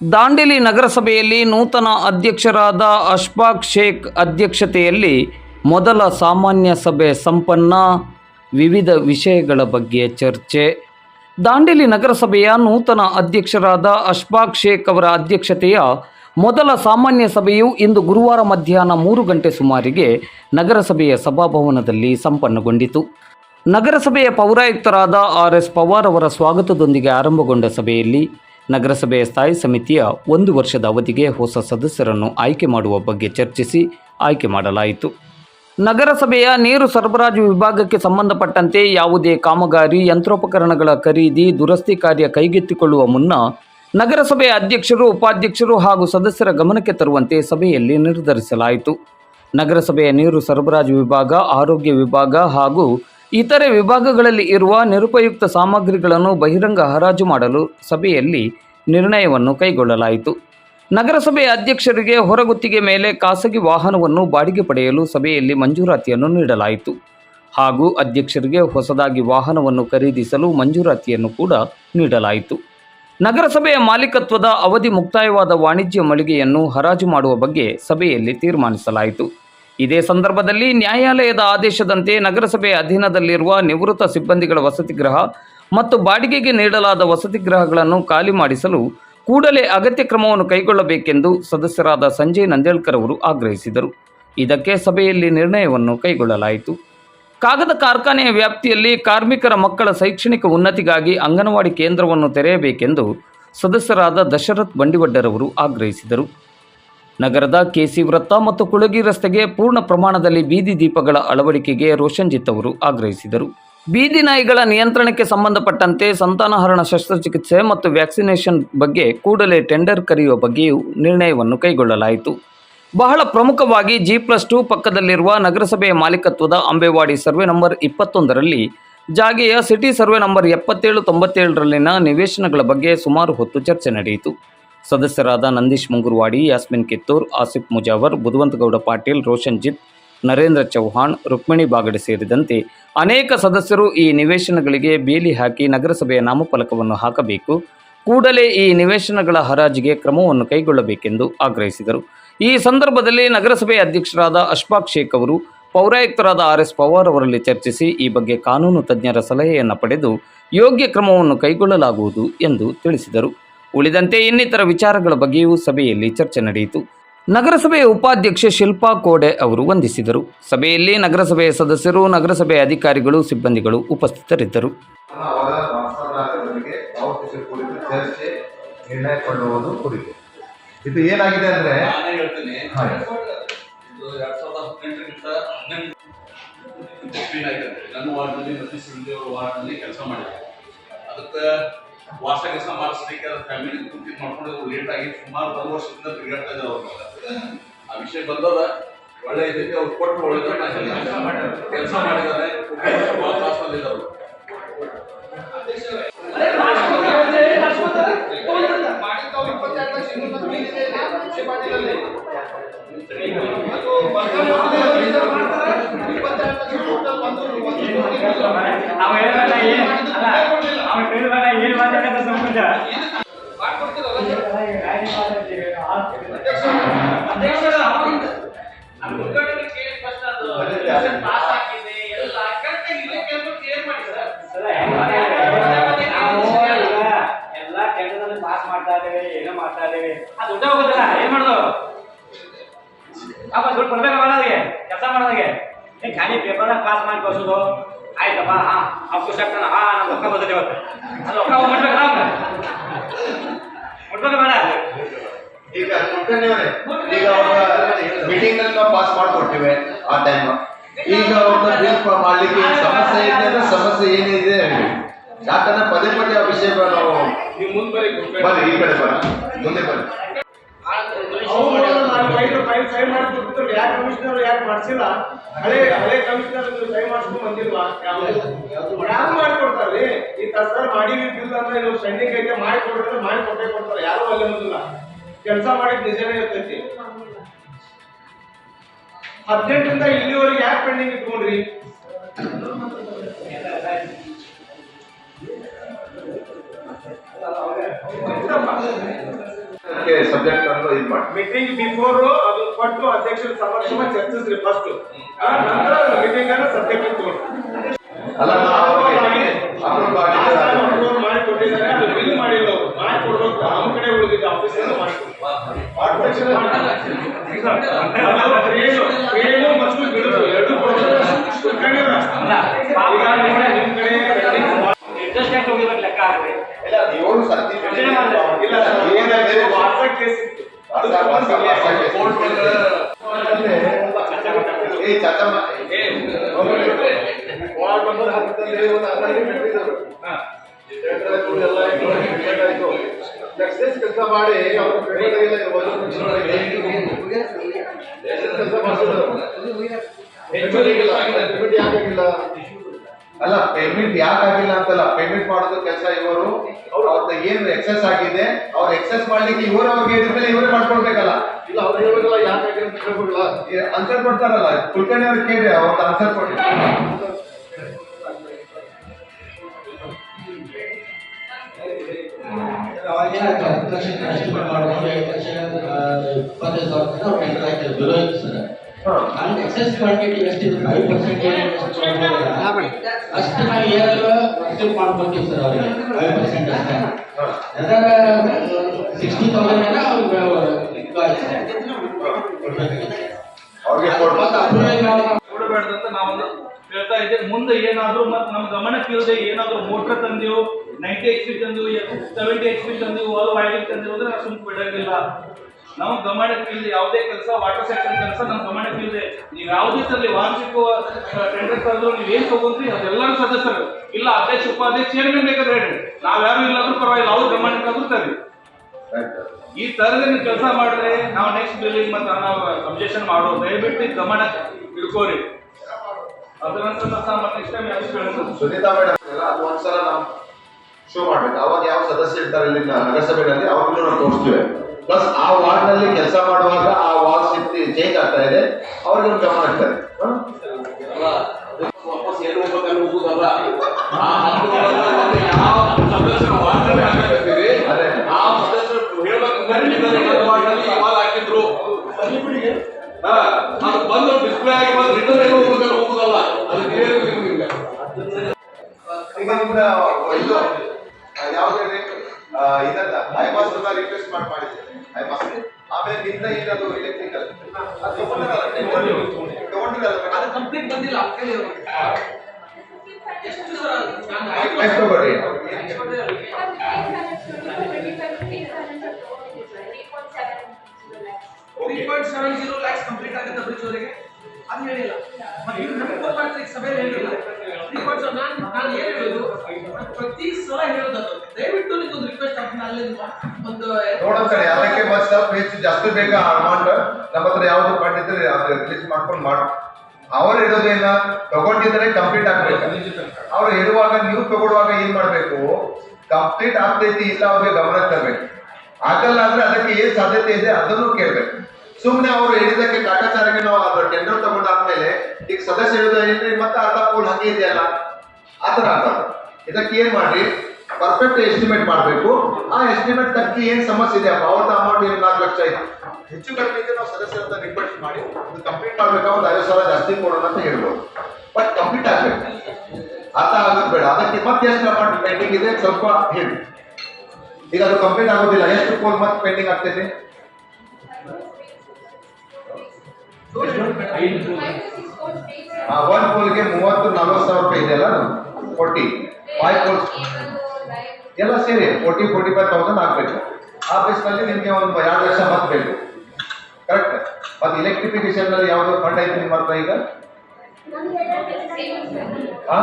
ದಾಂಡೇಲಿ ನಗರಸಭೆಯಲ್ಲಿ ನೂತನ ಅಧ್ಯಕ್ಷರಾದ ಅಶ್ಫಾಕ್ ಶೇಖ್ ಅಧ್ಯಕ್ಷತೆಯಲ್ಲಿ ಮೊದಲ ಸಾಮಾನ್ಯ ಸಭೆ ಸಂಪನ್ನ. ವಿವಿಧ ವಿಷಯಗಳ ಬಗ್ಗೆ ಚರ್ಚೆ. ದಾಂಡೇಲಿ ನಗರಸಭೆಯ ನೂತನ ಅಧ್ಯಕ್ಷರಾದ ಅಶ್ಫಾಕ್ ಶೇಖ್ ಅವರ ಅಧ್ಯಕ್ಷತೆಯ ಮೊದಲ ಸಾಮಾನ್ಯ ಸಭೆಯು ಇಂದು ಗುರುವಾರ ಮಧ್ಯಾಹ್ನ ಮೂರು ಗಂಟೆ ಸುಮಾರಿಗೆ ನಗರಸಭೆಯ ಸಭಾಭವನದಲ್ಲಿ ಸಂಪನ್ನಗೊಂಡಿತು. ನಗರಸಭೆಯ ಪೌರಾಯುಕ್ತರಾದ ಆರ್ ಎಸ್ ಪವಾರ್ ಅವರ ಸ್ವಾಗತದೊಂದಿಗೆ ಆರಂಭಗೊಂಡ ಸಭೆಯಲ್ಲಿ ನಗರಸಭೆಯ ಸ್ಥಾಯಿ ಸಮಿತಿಯ ಒಂದು ವರ್ಷದ ಅವಧಿಗೆ ಹೊಸ ಸದಸ್ಯರನ್ನು ಆಯ್ಕೆ ಮಾಡುವ ಬಗ್ಗೆ ಚರ್ಚಿಸಿ ಆಯ್ಕೆ ಮಾಡಲಾಯಿತು. ನಗರಸಭೆಯ ನೀರು ಸರಬರಾಜು ವಿಭಾಗಕ್ಕೆ ಸಂಬಂಧಪಟ್ಟಂತೆ ಯಾವುದೇ ಕಾಮಗಾರಿ, ಯಂತ್ರೋಪಕರಣಗಳ ಖರೀದಿ, ದುರಸ್ತಿ ಕಾರ್ಯ ಕೈಗೆತ್ತಿಕೊಳ್ಳುವ ಮುನ್ನ ನಗರಸಭೆಯ ಅಧ್ಯಕ್ಷರು, ಉಪಾಧ್ಯಕ್ಷರು ಹಾಗೂ ಸದಸ್ಯರ ಗಮನಕ್ಕೆ ತರುವಂತೆ ಸಭೆಯಲ್ಲಿ ನಿರ್ಧರಿಸಲಾಯಿತು. ನಗರಸಭೆಯ ನೀರು ಸರಬರಾಜು ವಿಭಾಗ, ಆರೋಗ್ಯ ವಿಭಾಗ ಹಾಗೂ ಇತರೆ ವಿಭಾಗಗಳಲ್ಲಿ ಇರುವ ನಿರುಪಯುಕ್ತ ಸಾಮಗ್ರಿಗಳನ್ನು ಬಹಿರಂಗ ಹರಾಜು ಮಾಡಲು ಸಭೆಯಲ್ಲಿ ನಿರ್ಣಯವನ್ನು ಕೈಗೊಳ್ಳಲಾಯಿತು. ನಗರಸಭೆ ಅಧ್ಯಕ್ಷರಿಗೆ ಹೊರಗುತ್ತಿಗೆ ಮೇಲೆ ಖಾಸಗಿ ವಾಹನವನ್ನು ಬಾಡಿಗೆ ಪಡೆಯಲು ಸಭೆಯಲ್ಲಿ ಮಂಜೂರಾತಿಯನ್ನು ನೀಡಲಾಯಿತು. ಹಾಗೂ ಅಧ್ಯಕ್ಷರಿಗೆ ಹೊಸದಾಗಿ ವಾಹನವನ್ನು ಖರೀದಿಸಲು ಮಂಜೂರಾತಿಯನ್ನು ಕೂಡ ನೀಡಲಾಯಿತು. ನಗರಸಭೆಯ ಮಾಲೀಕತ್ವದ ಅವಧಿ ಮುಕ್ತಾಯವಾದ ವಾಣಿಜ್ಯ ಮಳಿಗೆಯನ್ನು ಹರಾಜು ಮಾಡುವ ಬಗ್ಗೆ ಸಭೆಯಲ್ಲಿ ತೀರ್ಮಾನಿಸಲಾಯಿತು. ಇದೇ ಸಂದರ್ಭದಲ್ಲಿ ನ್ಯಾಯಾಲಯದ ಆದೇಶದಂತೆ ನಗರಸಭೆ ಅಧೀನದಲ್ಲಿರುವ ನಿವೃತ್ತ ಸಿಬ್ಬಂದಿಗಳ ವಸತಿ ಗೃಹ ಮತ್ತು ಬಾಡಿಗೆಗೆ ನೀಡಲಾದ ವಸತಿ ಗೃಹಗಳನ್ನು ಖಾಲಿ ಮಾಡಿಸಲು ಕೂಡಲೇ ಅಗತ್ಯ ಕ್ರಮವನ್ನು ಕೈಗೊಳ್ಳಬೇಕೆಂದು ಸದಸ್ಯರಾದ ಸಂಜಯ್ ನಂದೇಳ್ಕರ್ ಅವರು ಆಗ್ರಹಿಸಿದರು. ಇದಕ್ಕೆ ಸಭೆಯಲ್ಲಿ ನಿರ್ಣಯವನ್ನು ಕೈಗೊಳ್ಳಲಾಯಿತು. ಕಾಗದ ಕಾರ್ಖಾನೆಯ ವ್ಯಾಪ್ತಿಯಲ್ಲಿ ಕಾರ್ಮಿಕರ ಮಕ್ಕಳ ಶೈಕ್ಷಣಿಕ ಉನ್ನತಿಗಾಗಿ ಅಂಗನವಾಡಿ ಕೇಂದ್ರವನ್ನು ತೆರೆಯಬೇಕೆಂದು ಸದಸ್ಯರಾದ ದಶರಥ್ ಬಂಡಿವಡ್ಡರವರು ಆಗ್ರಹಿಸಿದರು. ನಗರದ ಕೆಸಿ ವೃತ್ತ ಮತ್ತು ಕುಳಗಿ ರಸ್ತೆಗೆ ಪೂರ್ಣ ಪ್ರಮಾಣದಲ್ಲಿ ಬೀದಿ ದೀಪಗಳ ಅಳವಡಿಕೆಗೆ ರೋಷನ್ಜಿತ್ ಅವರು ಆಗ್ರಹಿಸಿದರು. ಬೀದಿ ನಾಯಿಗಳ ನಿಯಂತ್ರಣಕ್ಕೆ ಸಂಬಂಧಪಟ್ಟಂತೆ ಸಂತಾನಹರಣ ಶಸ್ತ್ರಚಿಕಿತ್ಸೆ ಮತ್ತು ವ್ಯಾಕ್ಸಿನೇಷನ್ ಬಗ್ಗೆ ಕೂಡಲೇ ಟೆಂಡರ್ ಕರೆಯುವ ಬಗ್ಗೆಯೂ ನಿರ್ಣಯವನ್ನು ಕೈಗೊಳ್ಳಲಾಯಿತು. ಬಹಳ ಪ್ರಮುಖವಾಗಿ ಜಿ ಪ್ಲಸ್ ಟು ಪಕ್ಕದಲ್ಲಿರುವ ನಗರಸಭೆಯ ಮಾಲೀಕತ್ವದ ಅಂಬೇವಾಡಿ ಸರ್ವೆ ನಂಬರ್ ಇಪ್ಪತ್ತೊಂದರಲ್ಲಿ ಜಾಗೆಯ ಸಿಟಿ ಸರ್ವೆ ನಂಬರ್ ಎಪ್ಪತ್ತೇಳು ತೊಂಬತ್ತೇಳರಲ್ಲಿನ ನಿವೇಶನಗಳ ಬಗ್ಗೆ ಸುಮಾರು ಹೊತ್ತು ಚರ್ಚೆ ನಡೆಯಿತು. ಸದಸ್ಯರಾದ ನಂದೀಶ್ ಮುಂಗುರ್ವಾಡಿ, ಯಾಸ್ಮಿನ್ ಕಿತ್ತೂರ್, ಆಸಿಫ್ ಮುಜಾವರ್ ಬುಧವಂತಗೌಡ ಪಾಟೀಲ್, ರೋಷನ್ ಜಿತ್, ನರೇಂದ್ರ ಚೌಹಾಣ್, ರುಕ್ಮಿಣಿ ಬಾಗಡೆ ಸೇರಿದಂತೆ ಅನೇಕ ಸದಸ್ಯರು ಈ ನಿವೇಶನಗಳಿಗೆ ಬೇಲಿ ಹಾಕಿ ನಗರಸಭೆಯ ನಾಮಫಲಕವನ್ನು ಹಾಕಬೇಕು. ಕೂಡಲೇ ಈ ನಿವೇಶನಗಳ ಹರಾಜಿಗೆ ಕ್ರಮವನ್ನು ಕೈಗೊಳ್ಳಬೇಕೆಂದು ಆಗ್ರಹಿಸಿದರು. ಈ ಸಂದರ್ಭದಲ್ಲಿ ನಗರಸಭೆ ಅಧ್ಯಕ್ಷರಾದ ಅಶ್ಫಾಕ್ ಶೇಖ್ ಅವರು, ಪೌರಾಯುಕ್ತರಾದ ಆರ್ ಎಸ್ ಪವಾರ್ ಅವರಲ್ಲಿ ಚರ್ಚಿಸಿ ಈ ಬಗ್ಗೆ ಕಾನೂನು ತಜ್ಞರ ಸಲಹೆಯನ್ನು ಪಡೆದು ಯೋಗ್ಯ ಕ್ರಮವನ್ನು ಕೈಗೊಳ್ಳಲಾಗುವುದು ಎಂದು ತಿಳಿಸಿದರು. ಉಳಿದಂತೆ ಇನ್ನಿತರ ವಿಚಾರಗಳ ಬಗ್ಗೆಯೂ ಸಭೆಯಲ್ಲಿ ಚರ್ಚೆ ನಡೆಯಿತು. ನಗರಸಭೆಯ ಉಪಾಧ್ಯಕ್ಷೆ ಶಿಲ್ಪಾ ಕೋಡೆ ಅವರು ವಂದಿಸಿದರು. ಸಭೆಯಲ್ಲಿ ನಗರಸಭೆಯ ಸದಸ್ಯರು ನಗರಸಭೆಯ ಅಧಿಕಾರಿಗಳು ಸಿಬ್ಬಂದಿಗಳು ಉಪಸ್ಥಿತರಿದ್ದರು. ಇದು ಏನಾಗಿದೆ ಅಂದ್ರೆ ನನ್ನ ವಾರ್ಡ್ನಲ್ಲಿ ವಾರ್ಡ್ನಲ್ಲಿ ಕೆಲಸ ಮಾಡಿದ್ದಾರೆ. ಅದಕ್ಕೆ ವಾಸ ಕೆಲಸ ಮಾಡಿಸ್ಲಿಕ್ಕೆ ಅದ್ರ ಫ್ಯಾಮಿಲಿ ಕುಂತಿ ಮಾಡ್ಕೊಂಡು ಲೇಟ್ ಆಗಿ ಸುಮಾರು ಒಂದು ವರ್ಷದಿಂದ ತಿರುಗಾಡ್ತಾ ಇದ್ದಾರೆ ಅವ್ರ. ಆ ವಿಷಯ ಬಂದದ, ಒಳ್ಳೆ ಇದಕ್ಕೆ ಅವ್ರು ಕೊಟ್ಟು ಒಳ್ಳೆ ಕೆಲಸ ಮಾಡಿದ್ದಾರೆ. ಭಾಳ ತ್ರಾಸಲ್ಲಿದ್ದಾರೆ ಅವ ಏನಲ್ಲ ಏನು? ಅಲ್ಲ ಮಾಡಿಸಿಲ್ಲ. ಹಳೆ ಹಳೆ ಕಮಿಷನರ್ ಸೈನ್ ಮಾಡಿಸ್ಕೊಂಡು ಬಂದಿಲ್ವಾ? ಯಾರು ಮಾಡ್ಕೊಡ್ತಾರೆ? ಈ ತರ ಮಾಡಿವಿ ಬಿಲ್ ಅಂದ್ರೆ ನೀವು ಪೆಂಡಿಂಗ್ ಐತೆ, ಮಾಡಿ ಕೊಡ್ತಾರೆ ಮಾಡಿ ಕೊಟ್ಟೆ ಕೊಡ್ತಾರೆ. ಯಾರು ಅಲ್ಲೇ ಬಂದಿಲ್ಲ. ಕೆಲಸ ಮಾಡಿದ್ ನಿಜನೇ ಇರ್ತೈತಿ. ಹದಿನೆಂಟರಿಂದ ಇಲ್ಲಿವರೆಗೆ ಯಾಕೆ ಪೆಂಡಿಂಗ್ ಇಟ್ಕೊಂಡ್ರಿ? ಸಬ್ಜೆಕ್ಟ್ ಅಂತ ಇದು ಮಾಡಿ. ಮೀಟಿಂಗ್ ಬಿಫೋರ್ ಅದು ಕೊಟ್ಟು ಅಧ್ಯಕ್ಷರ ಸಮಕ್ಷಮ ಚರ್ಚಿಸ್ರಿ ಫಸ್ಟ್ ನಂತರ ಮೀಟಿಂಗ್ ಅನ್ನ ಸಬ್ಜೆಕ್ಟ್ ತಗೊಂಡು ಅಲ್ಲ ಮಾಡಿ. ಕೊಟ್ಟಿದ್ದಾರೆ ಅದು ಬಿಲ್ ಮಾಡಿಲ್ಲ ಅವರು ಮಾಡಿ ಕೊಡ್ಬೇಕು ನಮ್ಮ ಕಡೆ ಉಳಿದಿದ್ದ ಮತ್ತು ಬಿಡುದು ಎರಡು ಪಾಪ ಕಡೆ ಇಂಟ್ರೆಸ್ಟ್ ಲೆಕ್ಕ ಇಲ್ಲ ಸತ್ಯ ಇಲ್ಲ ಸರ್ ಏನಾಗಿದೆ ವಾಟ್ಸ ಕೇಸ್ ಇತ್ತು ಅದು ವಾಟ್ಸ- ವಾಟ್ಸ- ವಾಟ್ಸ ಕೇಸ್. ಕೋರ್ಟ್ ಏ ಚಂದಮ್ಮ ವಾರ್ಡ್ ನಂಬರ್ ಹತ್ತರಲ್ಲಿ ಒಂದು ಹದಿನೈದು ಕಟ್ಟಿದ್ರು ಎಕ್ಸೈಸ್ ಕೆಲಸ ಮಾಡಿ ಅವರು ಪೇಮೆಂಟ್ ಇಲ್ಲ ಇರ್ಬೋದು ಕೆಲಸ ಮಾಡಿಸಿದ್ರು ಪೇಮೆಂಟ್ ಯಾಕಾಗಿಲ್ಲ ಅಲ್ಲ ಪೇಮೆಂಟ್ ಯಾಕೆ ಆಗಿಲ್ಲ ಅಂತಲ್ಲ ಪೇಮೆಂಟ್ ಮಾಡೋದು ಕೆಲಸ ಇವರು. ಅವ್ರದ್ದು ಏನು ಎಕ್ಸೆಸ್ ಆಗಿದೆ ಅವ್ರ ಎಕ್ಸೆಸ್ ಮಾಡ್ಲಿಕ್ಕೆ ಇವರು ಅವ್ರಿಗೆ ಹೇಳಿದ್ಮೇಲೆ ಇವರೇ ಮಾಡ್ಕೊಳ್ಬೇಕಲ್ಲ. ಇಲ್ಲ ಅವ್ರು ಹೇಳ್ಬೇಕಲ್ಲ ಯಾಕೆ ಅಂತ ಹೇಳ್ಬೇಕಲ್ಲ ಆನ್ಸರ್ ಕೊಡ್ತಾರಲ್ಲ ಕುಲ್ಕರ್ಣಿ ಅವ್ರಿಗೆ ಕೇಳಿ ಅವ್ರದ್ದು ಆನ್ಸರ್ ಕೊಡಿ. ಇಪ್ಪತ್ತೈದು ಸಾವಿರ ಬಿಲೋ ಇತ್ತು ಸರ್ ಎಕ್ಸೆಸ್ ಕ್ವಾಂಟಿಟಿ ಎಷ್ಟಿದೆ ಫೈವ್ ಪರ್ಸೆಂಟ್ ಅಷ್ಟು ನಾವು ಏನಾದ್ರು ಅಕ್ಸೆಪ್ಟ್ ಮಾಡ್ಕೊತೀವಿ ಸರ್ ಅವರಿಗೆ. ಫೈವ್ ಪರ್ಸೆಂಟ್ ಅಷ್ಟೇ. ಅದ್ರಾಗ ಸಿಕ್ಸ್ಟಿ ತೌಸಂಡ್ ಅವ್ರಿಗೆ ಕೊಡಬೇಡ್ದಂತ ನಾವೊಂದು ಹೇಳ್ತಾ ಮುಂದೆ ಏನಾದರೂ ಮತ್ತೆ ನಮ್ ಗಮನಕ್ಕೆ ಇಲ್ಲದೆ ಏನಾದ್ರೂ ಮೋಟ್ರ್ ತಂದೆವು ನೈಂಟಿ ಎಚ್ ಪಿ ತಂದು ಸೆವೆಂಟಿ ಎಚ್ ಪಿ ತಂದು ವಾಲ್ ವೈರಿಂಗ್ ತಂದು ಅಂದ್ರೆ ನಾವು ಸುಮ್ಮನೆ ಬಿಡಂಗಿಲ್ಲ. ನಾವು ಗಮನಕ್ಕೆ ಇಲ್ಲದೆ ಯಾವುದೇ ಕೆಲಸ ವಾಟರ್ ಸೆಕ್ಷನ್ ಕೆಲಸ ನಮ್ಮ ಗಮನಕ್ಕೆ ಇಲ್ಲದೆ ನೀವು ಯಾವುದೇ ತರಲಿ ವಾರ್ಷಿಕ ಟೆಂಡರ್ ತಂದ್ರು ನೀವು ಏನ್ ತಗೊಂಡ್ರಿ? ಅದೆಲ್ಲರೂ ಸದಸ್ಯರು. ಇಲ್ಲ ಅಧ್ಯಕ್ಷ ಉಪಾಧ್ಯಕ್ಷ ಚೇರ್ಮನ್ ಬೇಕಾದ್ರೆ ಹೇಳಿ ನಾವ್ಯಾರು ಇಲ್ಲಾದ್ರೂ ಪರವಾಗಿಲ್ಲ ಅವ್ರು ಗಮನಕ್ಕೆ ತರ್ರಿ. ಈ ತರದ ನೀವು ಕೆಲಸ ಮಾಡಿದ್ರೆ ನಾವು ನೆಕ್ಸ್ಟ್ ಬಿಲ್ಲಿಂಗ್ ಮತ್ತೆ ನಾವು ಅಬ್ಜೆಕ್ಷನ್ ಮಾಡೋ ದಯವಿಟ್ಟು ಗಮನ ಇಟ್ಕೋರಿ ಅದರ ನಂತರ ಮತ್ತೆ ನೆಕ್ಸ್ಟ್ ಟೈಮ್ ಸುನೀತಾ ಮೇಡಮ್ ಅದು ಒಂದ್ಸಲ ನಾವು ಶೋ ಮಾಡ್ಬೇಕು. ಅವಾಗ ಯಾವ ಸದಸ್ಯ ಇರ್ತಾರೆ ಇಲ್ಲಿ ನಗರಸಭೆಯಲ್ಲಿ ಅವಾಗಲೂ ನಾವು ತೋರಿಸ್ತೀವಿ. ಪ್ಲಸ್ ಆ ವಾರ್ಡ್ನಲ್ಲಿ ಕೆಲಸ ಮಾಡುವಾಗ ಆ ವಾರ್ಡ್ ಸ್ಥಿತಿ ಚೇಂಜ್ ಆಗ್ತಾ ಇದೆ. ಅವ್ರಿಗೆ ಒಂದು ಗಮನ ಇರ್ತಾರೆ ಹ? ವಾಪಸ್ ಆ ವಾರ್ಡಲ್ಲಿ ಇವಾಲ್ ಹಾಕಿದ್ರು ಬಂದು ಹೋಗುದಲ್ಲ ಯಾವ್ದು ಹೇಳಿ ಆ, ಇದನ್ನ ಐಪಾಸ್ ರಿಕ್ವೆಸ್ಟ್ ಮಾಡಿ ಮಾಡಿದ್ದೆ. ಐಪಾಸ್ ಆಮೇಲೆ ನಿಮ್ದ ಏನದು ಎಲೆಕ್ಟ್ರಿಕಲ್ ಅದು ತಗೊಂಡಿರಲ್ಲ ತಗೊಂಡಿರಲ್ಲ ಅದು ಕಂಪ್ಲೀಟ್ ಬಂದಿಲ್ಲ ಎಷ್ಟು ಸರ್ ನಾನು ಎಷ್ಟು ತಗೊಳ್ಳಿ three point seven zero lakhs complete ಆಗುತ್ತೆ? ಬ್ರಿಡ್ಜ್ ವರೆಗೆ ಅದು ಹೇಳಿಲ್ಲ. ಮತ್ತೆ ಇವ್ರು ನಮ್ಗೆ ಫೋನ್ ಮಾಡ್ತಾರೆ ಸಭೆಯಲ್ಲಿ ಹೇಳಿಲ್ಲ. ಸೆವೆನ್ ನಾನು ನಾನು ಏನು ಹೇಳೋದು? ಪ್ರತಿ ಸಲ ಹೇಳೋದು ಅದು. ದಯವಿಟ್ಟು ನಿಮ್ಗೊಂದು ರಿಕ್ವೆಸ್ಟ್ ಆಗ್ತದೆ ಅಲ್ಲಿ ಒಂದು ನೋಡೋಣ ಸರ್ ಅದಕ್ಕೆ ಬಸ್ ಹೆಚ್ಚು ಜಾಸ್ತಿ ಬೇಕಾ ಅಮೌಂಟ್ ನಮ್ಮ ಹತ್ರ ಯಾವ್ದು ಫಂಡ್ ಇದ್ರೆ ಅದು ರಿಲೀಸ್ ಮಾಡ್ಕೊಂಡು ಮಾಡ ಅವ್ರು ಇಲ್ಲ, ತಗೊಂಡಿದ್ರೆ ಕಂಪ್ಲೀಟ್ ಆಗ್ಬೇಕು. ಅವ್ರು ಇಡುವಾಗ ನೀವು ತಗೊಳ್ಳುವಾಗ ಏನ್ ಮಾಡ್ಬೇಕು? ಕಂಪ್ಲೀಟ್ ಆಗ್ತೈತಿ ಇಲ್ಲ ಅವ್ರಿಗೆ ಗಮನ ತರಬೇಕು ಆಗಲ್ಲ ಅಂದ್ರೆ ಅದಕ್ಕೆ ಏನ್ ಸಾಧ್ಯತೆ ಇದೆ ಅದನ್ನು ಕೇಳ್ಬೇಕು. ಸುಮ್ನೆ ಅವರು ಹೇಳಿದಕ್ಕೆ ಕಾಟಾಚಾರಕ್ಕೆ ನಾವು ಅದು ಟೆಂಡರ್ ತಗೊಂಡಾದ್ಮೇಲೆ ಈಗ ಸದಸ್ಯ ಹೇಳಿದ ಏನ್ರಿ? ಮತ್ತೆ ಅರ್ಧ ಪೋಲ್ ಹಂಗೆ ಇದೆಯಲ್ಲ? ಆತರ ಆಗಲ್ಲ ಇದಕ್ಕೆ ಏನ್ ಮಾಡ್ರಿ? ಪರ್ಫೆಕ್ಟ್ ಎಸ್ಟಿಮೇಟ್ ಮಾಡಬೇಕು. ಆ ಎಸ್ಟಿಮೇಟ್ ತಕ್ಕಿ ಏನ್ ಸಮಸ್ಯೆ ಇದೆ? ಅವ್ರದ್ದು ಅಮೌಂಟ್ ಏನು ನಾಲ್ಕು ಲಕ್ಷ ಇದೆ ಹೆಚ್ಚು ಕಡಿಮೆ ಇದ್ರೆ ನಾವು ಸದಸ್ಯರ ರಿಕ್ವೆಸ್ಟ್ ಮಾಡಿ ಕಂಪ್ಲೀಟ್ ಮಾಡ್ಬೇಕಾ? ಒಂದು ಐದು ಸಾವಿರ ಜಾಸ್ತಿ ಕೊಡೋಣ ಅಂತ ಹೇಳ್ಬೋದು. ಬಟ್ ಕಂಪ್ಲೀಟ್ ಆಗ್ಬೇಕು. ಅರ್ಥ ಆಗೋದು ಬೇಡ. ಅದಕ್ಕೆ ಮತ್ತೆ ಎಷ್ಟು ಅಮೌಂಟ್ ಪೆಂಡಿಂಗ್ ಇದೆ? ಸ್ವಲ್ಪ ಹೇಳಿ. ಈಗ ಅದು ಕಂಪ್ಲೀಟ್ ಆಗೋದಿಲ್ಲ. ಎಷ್ಟು ಕೋಲ್ ಮತ್ತೆ ಪೆಂಡಿಂಗ್ ಆಗ್ತೈತೆ? ಒಂದ್ ಪೋಲ್ಗೆ ಮೂವತ್ತು, ನಲ್ವತ್ತು ಸಾವಿರ ರೂಪಾಯಿ ಇದೆಯಲ್ಲ ಫೋರ್ಟಿ ಫೈವ್ ಪೋಲ್ಸ್ ಎಲ್ಲ ಸೇರಿ ಫೋರ್ಟಿ ಫೋರ್ಟಿ ಫೈವ್ ತೌಸಂಡ್ ಆಗ್ಬೇಕು. ಆ ಬೇಸ್ನಲ್ಲಿ ನಿಮಗೆ ಒಂದು ಎರಡು ಲಕ್ಷ ಮತ್ತೆ ಬೇಕು. ಕರೆಕ್ಟ್ ಮತ್ತೆ ಇಲೆಕ್ಟ್ರಿಫಿಕೇಶನ್ನಲ್ಲಿ ಯಾವ್ದು ಫಂಡ್ ಐತೆ ನಿಮ್ಮ ಹತ್ರ ಈಗ? ಆ?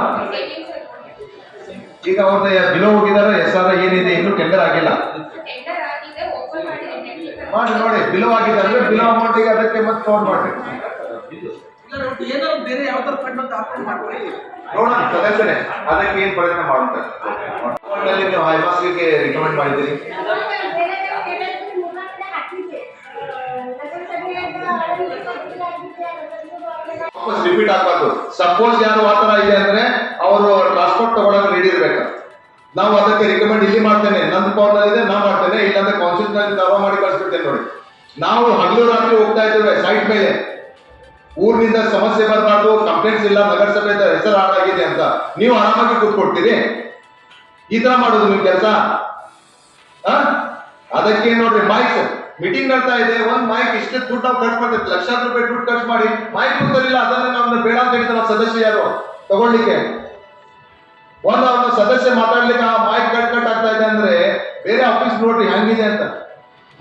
ಈಗ ಅವ್ರದ್ದು ಬಿಲೋ ಹೋಗಿದಾರೆ ಎಸ್ ಆರ್ ಏನಿದೆ ಇನ್ನೂ ಟೆಂಡರ್ ಆಗಿಲ್ಲ. ಮಾಡಿ ನೋಡಿ ಬಿಲೋ ಆಗಿದೆ ಅಂದ್ರೆ ಬಿಲೋ ಅಮೌಂಟಿಗೆ ಅದಕ್ಕೆ ಮತ್ತೆ ಫೋನ್ ಮಾಡಿ. ಏನಾದ್ರು ಬೇರೆ ಯಾವ್ದಾದ್ರು ಫಂಡ್ ಅಂತ ಆಪ್ಷನ್ ಮಾಡ್ಕೊಳ್ಳಿ ನೋಡೋಣ ಅದಕ್ಕೆ ಏನ್ ಪ್ರಯತ್ನ ಮಾಡುತ್ತೆ? ಒಟ್ಟಿನಲ್ಲಿ ನೀವು ಹೈಮಾಸ್ಗೆ ರಿಕಮೆಂಡ್ ಮಾಡಿದ್ದೀರಿ. ರಿಪೀಟ್ ಆಗ್ಬಾರ್ದು ಸಪೋಸ್ ಯಾರು ಆ ಇದೆ ಅಂದ್ರೆ ಅವರು ಟ್ರಾನ್ಸ್ಪೋರ್ಟ್ ತಗೊಳಕ್ ರೆಡಿ ಇರ್ಬೇಕು. ನಾವು ಅದಕ್ಕೆ ರಿಕಮೆಂಡ್ ಇಲ್ಲಿ ಮಾಡ್ತೇನೆ. ನನ್ನ ಪವರ್ ಇದೆ, ನಾ ಮಾಡ್ತೇನೆ. ಇಲ್ಲಾಂದ್ರೆ ಕೌನ್ಸಿಲ್ನಲ್ಲಿ ದಾವ ಮಾಡಿ ಕಳಿಸ್ಬಿಡ್ತೇನೆ ನೋಡಿ. ನಾವು ಹಗಲು ರಾತ್ರಿ ಹೋಗ್ತಾ ಇದ್ದೇವೆ ಸೈಟ್ ಮೇಲೆ. ಊರಿನಿಂದ ಸಮಸ್ಯೆ ಬರಬಾರ್ದು ಕಂಪ್ಲೇಂಟ್ಸ್ ಇಲ್ಲ, ನಗರಸಭೆ ಹೆಸರು ಹಾಳಾಗಿದೆ ಅಂತ. ನೀವು ಆರಾಮಾಗಿ ಕೂತ್ಕೊಡ್ತೀರಿ ಈ ತರ ಮಾಡೋದು ನಿಮ್ ಕೆಲಸ? ಅದಕ್ಕೆ ನೋಡ್ರಿ ಮೈಕ್ ಮೀಟಿಂಗ್ ನಡ್ತಾ ಇದೆ. ಒಂದ್ ಮೈಕ್ ಇಷ್ಟೇ ದುಡ್ಡು ನಾವು ಖರ್ಚು ಮಾಡ್ತೀವಿ. ಲಕ್ಷಾಂತರ ರೂಪಾಯಿ ದುಡ್ಡು ಖರ್ಚು ಮಾಡಿ. ಮೈಕ್ ಗೊತ್ತಿಲ್ಲ ಅದನ್ನ ನಮ್ದು ಬೇಡ ಅಂತ ಹೇಳಿದ ನಮ್ಮ ಸದಸ್ಯ ಯಾರು? ತಗೊಳ್ಳಿಕ್ಕೆ. ಒಂದ್ ಅವ್ರ ಸದಸ್ಯ ಮಾತಾಡ್ಲಿಕ್ಕೆ ಆ ಮೈಕ್ ಕಟ್ ಕಟ್ ಆಗ್ತಾ ಇದೆ ಅಂದ್ರೆ ಬೇರೆ ಆಫೀಸ್ ನೋಡ್ರಿ, ಹಂಗಿದೆ ಅಂತ.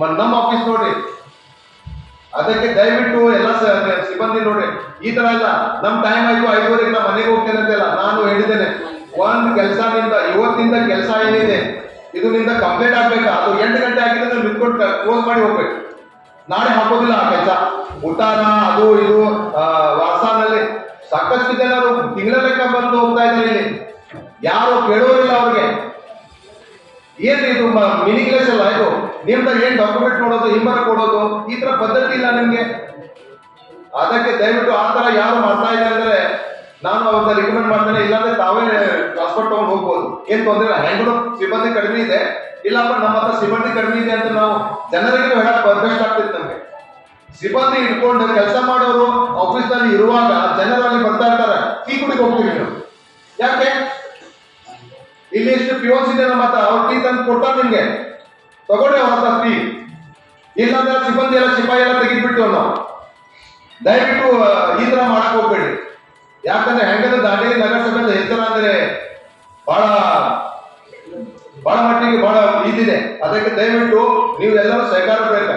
ಮತ್ ನಮ್ಮ ಆಫೀಸ್ ನೋಡ್ರಿ. ಅದಕ್ಕೆ ದಯವಿಟ್ಟು ಎಲ್ಲ ಸಿಬ್ಬಂದಿ ನೋಡ್ರಿ. ಈ ತರ ಎಲ್ಲ ನಮ್ ಟೈಮ್ ಆಯ್ತು, ಐದುವರೆಗೆ ನಾ ಮನೆಗೆ ಹೋಗ್ತೇನೆ ಅಂತೆಲ್ಲ ನಾನು ಹೇಳಿದ್ದೇನೆ. ಒಂದ್ ಕೆಲಸ ನಿಂದ ಇವತ್ತಿಂದ ಕೆಲಸ ಏನಿದೆ ಇದು ನಿಂದ ಕಂಪ್ಲೀಟ್ ಆಗ್ಬೇಕಾ? ಅದು ಎಂಟು ಗಂಟೆ ಆಗಿದ್ರೆ ನಿಂತ್ಕೊಂಡು ಕ್ಲೋಸ್ ಮಾಡಿ ಹೋಗ್ಬೇಕು. ನಾಳೆ ಹಾಕೋದಿಲ್ಲ ಆ ಕೆಲಸ. ಊಟನ ಅದು ಇದು ವಾಸಾನಲ್ಲಿ ಸಾಕಷ್ಟು ಜನರು ತಿಂಗಳ ಲೆಕ್ಕ ಬಂದು ಹೋಗ್ತಾ ಇದ್ದಾರೆ ಇಲ್ಲಿ. ಯಾರು ಕೇಳೋರಿಲ್ಲ ಅವ್ರಿಗೆ. ಏನ್ ಇದು ಮೀನಿಂಗ್ಲೆಸ್ ಅಲ್ಲ ಇದು? ನಿಮ್ದಾಗ ಏನ್ ಡಾಕ್ಯುಮೆಂಟ್ ಕೊಡೋದು, ಹಿಂಬರ ಕೊಡೋದು, ಈ ತರ ಪದ್ಧತಿ ಇಲ್ಲ ನಿಮ್ಗೆ? ಅದಕ್ಕೆ ದಯವಿಟ್ಟು ಆ ತರ ಯಾರು ಮಾಡ್ತಾ ಇದ್ದಾರೆ ಅಂದ್ರೆ ನಾನು ಅವ್ರನ್ನ ರಿಕಮೆಂಡ್ ಮಾಡ್ತೇನೆ, ಇಲ್ಲಾಂದ್ರೆ ತಾವೇ ಟ್ರಾನ್ಸ್ಪೋರ್ಟ್ ತಗೊಂಡು ಹೋಗ್ಬೋದು. ಏನ್ ತೊಂದ್ರೆ ಇಲ್ಲ. ಹೆಂಗು ಸಿಬ್ಬಂದಿ ಕಡಿಮೆ ಇದೆ. ಇಲ್ಲಪ್ಪ ನಮ್ಮ ಹತ್ರ ಸಿಬ್ಬಂದಿ ಕಡಿಮೆ ಇದೆ ಅಂತ ನಾವು ಜನರಿಗೆ ಹೇಳಕ್ ಬೆಸ್ಟ್ ಆಗ್ತಿತ್ತು ನಮ್ಗೆ. ಸಿಬ್ಬಂದಿ ಇಟ್ಕೊಂಡು ಕೆಲಸ ಮಾಡೋರು ಆಫೀಸ್ನಲ್ಲಿ ಇರುವಾಗ ಜನರಲ್ಲಿ ಬರ್ತಾ ಇರ್ತಾರೆ. ಟೀ ಕುಡಿಗೆ ಹೋಗ್ತೀವಿ ನಾವು. ಯಾಕೆ? ಇಲ್ಲಿ ಎಷ್ಟು ಪ್ಯೂರ್ಸ್ ಇದೆ ನಮ್ಮ ಹತ್ರ. ಅವ್ರು ಟೀ ತಂದು ಕೊಟ್ಟ ನಿಮ್ಗೆ. ತಗೊಂಡೆ ಅವ್ರ ಹತ್ರ ಟೀ ಇಲ್ಲಾಂದ್ರೆ ಸಿಬ್ಬಂದಿ ಎಲ್ಲ ಸಿಪಾಯಿ ಎಲ್ಲ ತೆಗೆದ್ಬಿಟ್ಟು ನಾವು ದಯವಿಟ್ಟು ಈ ತರ ಮಾಡಕ್ ಹೋಗ್ಬೇಡಿ. ಯಾಕಂದ್ರೆ ಹೆಂಗಂದ್ರೆ ದಾಂಡೇಲಿ ನಗರಸಭೆ ಎತ್ತರ ಅಂದ್ರೆ ಬಹಳ ಬಹಳ ಮಟ್ಟಿಗೆ ಬಹಳ ಇದಿದೆ. ಅದಕ್ಕೆ ದಯವಿಟ್ಟು ನೀವು ಎಲ್ಲರೂ ಸಹಕಾರ ಬೇಕ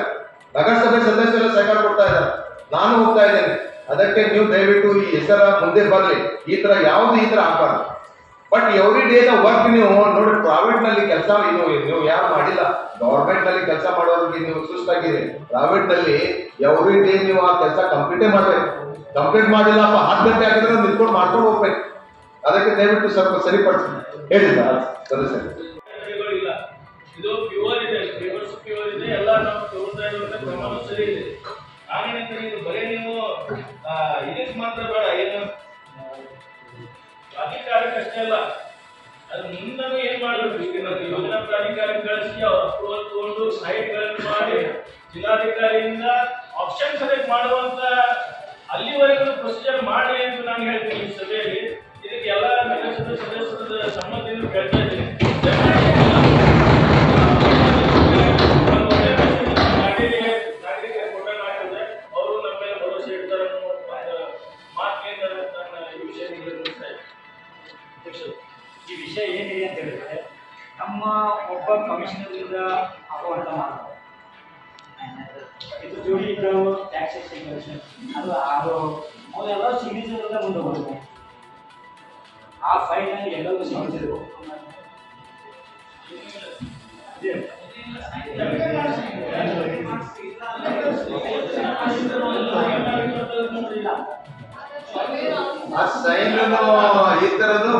ನಗರಸಭೆ ಸದಸ್ಯರೆಲ್ಲ ಸಹಕಾರ ಕೊಡ್ತಾ ಇದ್ದಾರೆ. ನಾನು ಹೋಗ್ತಾ ಇದ್ದೇನೆ. ಅದಕ್ಕೆ ನೀವು ದಯವಿಟ್ಟು ಈ ಹೆಸರ ಮುಂದೆ ಬರಲಿ. ಈ ತರ ಯಾವ್ದು ಈ ತರ ಆಗಬಾರ್ದು. But every day the work ನೀವು ನೋಡಿ ಪ್ರೈವೇಟ್ನಲ್ಲಿ ಕೆಲಸ ನೀವು ನೀವು ಯಾರು ಮಾಡಿಲ್ಲ. ಗವರ್ಮೆಂಟ್ನಲ್ಲಿ ಕೆಲಸ ಮಾಡೋದಕ್ಕೆ ನೀವು ಸುಸ್ತಾಗಿದೆ ಪ್ರೈವೇಟ್ನಲ್ಲಿ ಎವ್ರಿ ಡೇ ನೀವು ಆ ಕೆಲಸ ಕಂಪ್ಲೀಟೇ ಮಾಡ್ಬೇಕು. ಕಂಪ್ಲೀಟ್ ಮಾಡಿಲ್ಲ ಅಪ್ಪ ಹತ್ತು ಗಂಟೆ ಆಗಿದ್ರೆ ನಿಂತ್ಕೊಂಡು ಮಾಡ್ಕೊಂಡು ಹೋಗ್ಬೇಕು. ಅದಕ್ಕೆ ದಯವಿಟ್ಟು ಸ್ವಲ್ಪ ಸರಿಪಡಿಸಿ. ಹೇಳಿಲ್ಲ ಸರಿ ಇದು ಪ್ಯೂರ್ ಇದೆ ಪ್ಯೂರ್ ಇದೆ, ಎಲ್ಲ ನಾವು ಸರಿ ಇದೆ. ಈ ವಿಷಯ ಏನಿದೆ ಅಂತ ಹೇಳಿದ್ರೆ, ನಮ್ಮ ಒಬ್ಬ ಕಮಿಷನರ್ನಿಂದ ಆಗುವಂಥ ಮಾತು ಇದು ಜೋಡಿ ಇದ್ದವು ಟ್ಯಾಕ್ಸೇಷನ್ ಕಮಿಷನ್ ಅದು ಅದು ಅವನ್ನೆಲ್ಲ ಸಿಗ್ನೇಚರ್ ಮುಂದೆ ಬರುತ್ತೆ ಆ ಫೈಲ್ ಎಲ್ಲರೂ ಸಿಗ್ನೇಚರ್ ಆ ಸೈನ್ ಈ ತರದ್ದು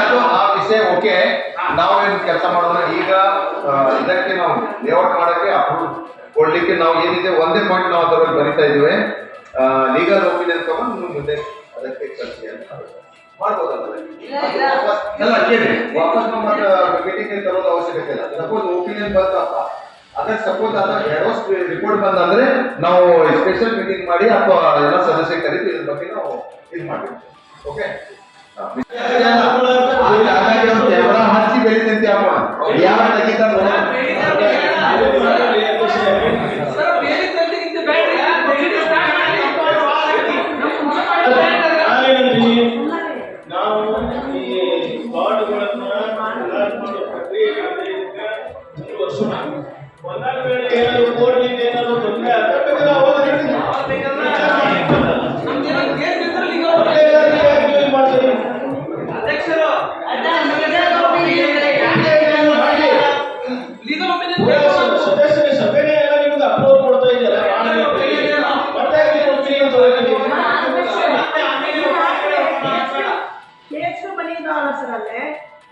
ಅದು ಆ ವಿಷಯ, ಓಕೆ. ನಾವೇನು ಕೆಲಸ ಮಾಡೋಣ ಈಗ ಇದಕ್ಕೆ ನಾವು ಲೇಔಟ್ ಮಾಡೋಕೆ ಅಪ್ರೂವ್ ಕೊಡ್ಲಿಕ್ಕೆ ನಾವು ಏನಿದೆ, ಒಂದೇ ಪಾಯಿಂಟ್ ನಾವು ಅದರಲ್ಲಿ ಬರಿತಾ ಇದ್ದೀವಿ. ಲೀಗಲ್ ಒಪಿನಿಯನ್ ತಗೊಂಡು ಮುಂದೆ ಅದಕ್ಕೆ ಕಳಿಸಿ ಅಂತ ಎಲ್ಲ ಕೇಳಿ. ವಾಪಸ್ ನಮ್ಮ ಮೀಟಿಂಗ್ ತರೋದು ಅವಶ್ಯಕತೆ ಇಲ್ಲ. ಸಪೋಸ್ ಒಪಿನಿಯನ್ ಬಂತಪ್ಪ ಅದೇ ಸಪೋಸ್ ಅದ ಎಡೋಸ್ ರಿಪೋರ್ಟ್ ಬಂದಂದ್ರೆ ನಾವು ಸ್ಪೆಷಲ್ ಮೀಟಿಂಗ್ ಮಾಡಿ ಅಥವಾ ಎಲ್ಲ ಸದಸ್ಯ ಕರೀತಿ ಇದ್ರ ಬಗ್ಗೆ ನಾವು ಇದು ಮಾಡ್ತೀವಿ ಓಕೆ ಕ್ಯಾಮ್ರಾ ಹಚ್ಚಿ ಬೆಳಿತಂತೆ ಅಮ್ಮ. ಯಾರು ತೆಗಿತಾರ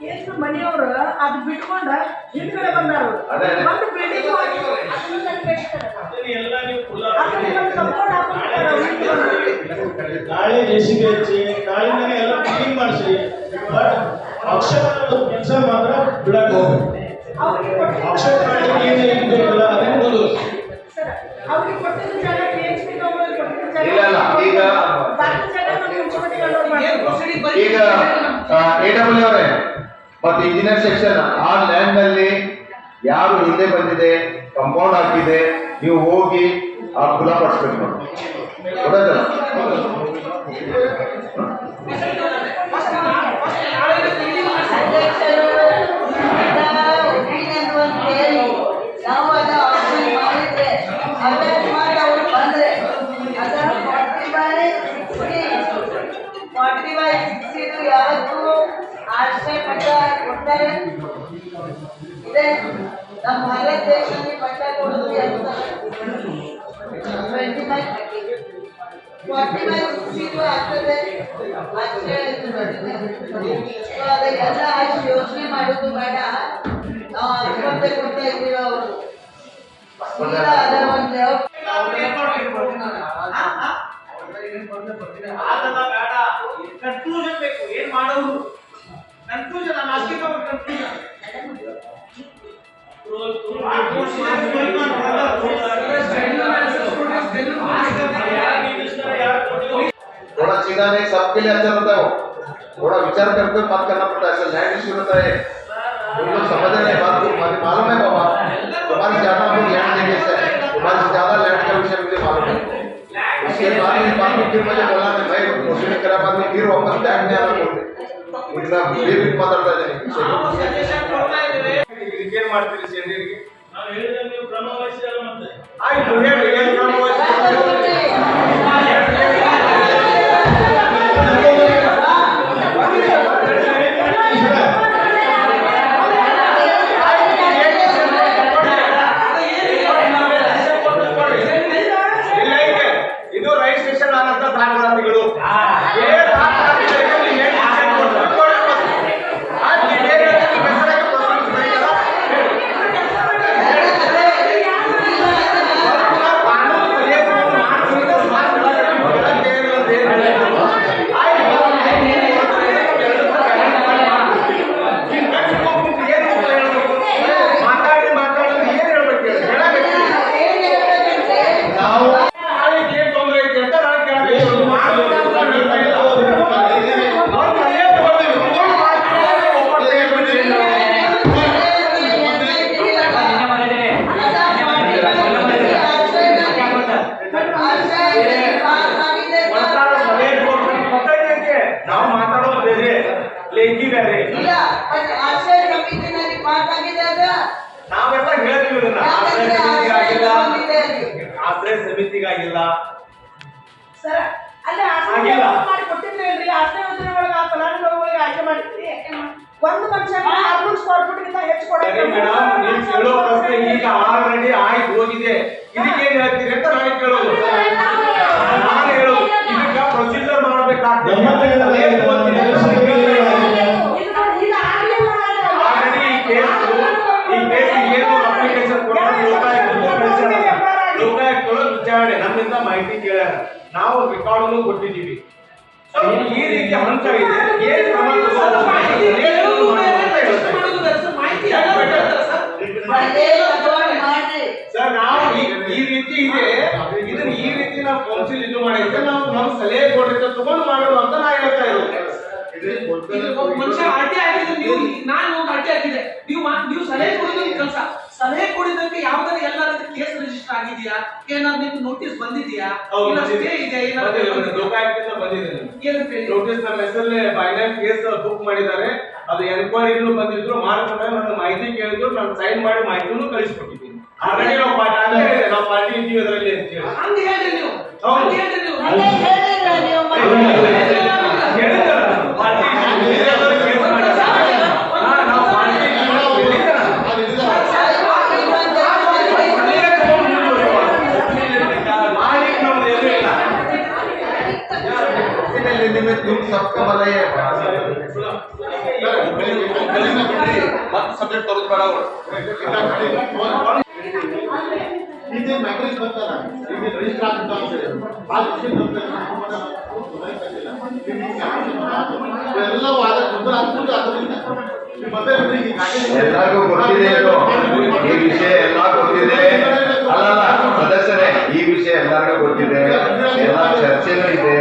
ಕೇಸು ಮನಿಯವರು? ಅದು ಬಿಟ್ಕೊಂಡ ಹಿಂದ್ಗಡೆ ಬಂದಾರು. ಒಂದು ಬಿಲ್ಡಿಂಗ್ ನಾಳೆ ಜೆಸಿಗೆ ಹಚ್ಚಿ ನಾಳಿಂದನೇ ಎಲ್ಲ ಕ್ಲೀನ್ ಮಾಡಿಸಿ. ಬಟ್ ಅಕ್ಷರ ಕೆಲಸ ಮಾತ್ರ ಬಿಡಕ್ ಹೋಗ್ಬೇಕು. ಅಕ್ಷರ ಏನು ಏನು ಬೇಕಲ್ಲ ಅದನ್ನು ಈಗ ಎ ಡಬ್ಲ್ಯೂ ಅವರೇ ಮತ್ತು ಇಂಜಿನಿಯರ್ ಸೆಕ್ಷನ್ ಆ ಲ್ಯಾಂಡ್ನಲ್ಲಿ ಯಾರು ಹಿಂದೆ ಬಂದಿದೆ ಕಂಪೌಂಡ್ ಹಾಕಿದೆ, ನೀವು ಹೋಗಿ ಆ ಕುಲ ಫಾರ್ಟಿ ಬೈ ಸಿಕ್ಸ್ಟಿದು ಆಗ್ತದೆ ಆಶ್ರಯ ಇದು ಬರ್ತದೆ. So ಅದಕ್ಕೆಲ್ಲ ಅಷ್ಟು ಯೋಚನೆ ಮಾಡೋದು ಬೇಡ ನಾವು ಆಸ್ಪತ್ರೆ ಕೊಡ್ತಾ ಇದ್ದೀವಿ ಅವರು ಸೀದಾ ಅದರ ಒಂದು ಅದೆಲ್ಲ ಬೇಡ ಕನ್ಕ್ಲೂಷನ್ ಬೇಕು ಏನ್ ಮಾಡೋದು ಕನ್ಕ್ಲೂಷನ್ ನಾನು ಆಸ್ಕಿಂಗ್ ಅಬೌಟ್ ಕನ್ಕ್ಲೂಷನ್ थोड़ा चिल्लाने सबके लिए अच्छा रहता है वो। थोड़ा विचार करके बात करना पड़ता है लैंड इश्यू रहता है। तुम लोग समझ रहे बात को मुझे मालूम है बाबा। तुम्हारे ज़्यादा हम लैंड देंगे सर तुम्हारे ज़्यादा लैंड का विषय मुझे मालूम है। उसके बाद इस बात को फिर मुझे बोला मैं भाई उसने करा बाद में फिर वापस लैंड में आना बोलते। इतना ये भी पता रहता है। रिपेयर ಮಾಡ್ತೀರಿ ಸೆಂಡಿಗೆ ಕ್ರಮ ವಹಿಸಿರಲ್ಲ ಮತ್ತೆ ಆಯ್ತು ಹೇಳಿ ಏನು ಕ್ರಮ ವಹಿಸಿರಲ್ಲ ಸಮಿತಿಗಾಗಿಲ್ಲ ಸರ್ ಅಲ್ಲೇ ಆಗಿಲ್ಲ. ಮಾಡಿ ಕೊಟ್ಟಿದ್ರಿ ಆಶ್ರಯ ಯೋಜನೆ ಒಳಗೆ ಆ ಫಲಾನುಭವಿಗಳಿಗೆ ಆಯ್ಕೆ ಮಾಡಿದ್ರಿ. ಒಂದು ಮನುಷ್ಯ ಆರ್ನೂರು ಸ್ಕ್ವೇರ್ ಫೀಟ್ ಗಿಂತ ಹೆಚ್ಚು ಸರಿ ಮೇಡಮ್ ನೀವು ಕೇಳೋ ಪ್ರಶ್ನೆ ಈಗ ಆಲ್ರೆಡಿ ಹೋಗಿದೆ. ಇದಕ್ಕೇನ್ ಹೇಳ್ತೀರಿ ಅಂತ ನಾನು ಕೇಳೋದು. ನಾನು ಹೇಳೋದು. ಇದಕ್ಕ ಪ್ರೊಸೀಜರ್ ಮಾಡ್ಬೇಕಾಗ್ತದೆ ಆಲ್ರೆಡಿ ಈ ಕೇಸ್ ಈ ಕೇಸ್ ಏನು ಅಪ್ಲಿಕೇಶನ್ ಕೊಟ್ಟು ಲೋಕಾಯುಕ್ತಕ್ಕೂ ಕಳಿಸ್ಯಾರ ಲೋಕಾಯುಕ್ತಗಳು ವಿಚಾರಣೆ ನಮ್ಮಿಂದ ಮಾಹಿತಿ ಕೇಳ್ಯಾರ. ನಾವು ರೆಕಾರ್ಡ್ ಕೊಟ್ಟಿದ್ದೀವಿ. ಈ ರೀತಿ ಹಂತ ಇದೆ. ಏನ್ ಸರ್. ನಾವು ಈ ರೀತಿ ಇದೆ. ಇದನ್ನ ಈ ರೀತಿ ನಾವು ಕೌನ್ಸಿಲ್ ಇದು ಮಾಡಿದ್ರೆ ನಾವು ನಮ್ಮ ಸಲಹೆ ಕೊಡ್ರಿದ್ರೆ ತಗೊಂಡು ಮಾಡೋದು ಅಂತ ನಾ ಹೇಳ್ತಾ ಇರೋದು. ಮನುಷ್ಯ ಅಡ್ಡಿ ಹಾಕಿದ್ರೆ ನೀವು ನಾನು ಒಂದು ಅಡ್ಡಿ ಹಾಕಿದೆ ನೀವು ಮಾ- ನೀವು ಸಲಹೆ ಕೊಡೋದು ಕೆಲಸ. ಸಲಹೆ ಕೊಡಿದ್ದಕ್ಕೆ ಯಾವ್ದಾರ ಎಲ್ಲಾದ್ರೂ ಕೇಸ್ ರಿಜಿಸ್ಟರ್ ಆಗಿದೆಯಾ? ಏನಾದ್ರು ನಿಮ್ಗೆ ನೋಟಿಸ್ ಬಂದಿದೆಯಾ? ಇಲ್ಲ ಸ್ಟೇ ಇದೆ. ಏನಾದ್ರು ಲೋಕಾಯುಕ್ತದಿಂದ ಬಂದಿದೆ. ನಮ್ಗೆ. ಏನಂತ ಹೇಳಿ? ನೋಟಿಸ್ ನಮ್ಮ ಹೆಸರಲ್ಲೇ ಬೈನಾನ್ ಕೇಸ್ ಬುಕ್ ಮಾಡಿದ್ದಾರೆ. ಅದು ಎನ್ಕ್ವೈರಿಗಳು ಬಂದಿದ್ರು. ಮಾಡಿಕೊಂಡಾಗ ನನ್ನ ಮಾಹಿತಿ ಕೇಳಿದ್ರು. ನಾನು ಸೈನ್ ಮಾಡಿ ಮಾಹಿತಿನೂ ಕಳಿಸ್ಕೊಟ್ಟಿದ್ದೀನಿ. ಹಾಗಾಗಿ ನಾವು ಪಾರ್ಟಿ ನಾವು ಪಾರ್ಟಿ ಇದ್ದೀವಿ ಅದರಲ್ಲಿ ಅಂತ ಹೇಳಿ. ಹಂಗ ಹೇಳ್ರಿ ನೀವು. ಹಂಗ ಹೇಳ್ರಿ ನೀವು ಅದೇ ಹೇಳಿದ್ರ ನೀವು ಹೇಳಿದ್ರಲ್ಲ, ಪಾರ್ಟಿ ಇದ್ದೀವಿ, ಇರೋದನ್ನ ಕೇಸ್ ಮಾಡಿದ್ದಾರೆ. ಹಾ, ನಾವು ಪಾರ್ಟಿ ಇದ್ದೀವಿ, ನಾವು ಹೇಳಿದ್ರಲ್ಲ. ಅಲ್ಲೇ ತಗೊಂಡು ಮುಂದುವರಿಯುವ. ಮಾಡ್ಲಿಕ್ಕೆ ನಮ್ದು ಏನೂ ಇಲ್ಲ. ನಿಮಗೆ ತುಮ್ ಸಬ್ಕ ಭಲ ಮತ್ತೆ ಸಬ್ಜೆಕ್ಟ್ ತರೋದು ಬೇಡ ಅವರು. ಇದೇ ಮ್ಯಾಟ್ರಿಕ್ಸ್ ಬರ್ತಾರ ಈಗ ರಿಜಿಸ್ಟರ್ ಆಗ್ತಾ ಆ ಎಲ್ಲ ವಾದ ಗೊಂದಲ ಆಗ್ತದೆ ಅದರಿಂದ ಎಲ್ಲರಿಗೂ ಗೊತ್ತಿದೆ ಇದು. ಈ ವಿಷಯ ಎಲ್ಲ ಗೊತ್ತಿದೆ. ಅಲ್ಲಲ್ಲ ಸದಸ್ಯರೇ ಈ ವಿಷಯ ಎಲ್ಲರಿಗೂ ಗೊತ್ತಿದೆ. ಎಲ್ಲ ಚರ್ಚೆನೂ ಇದೆ.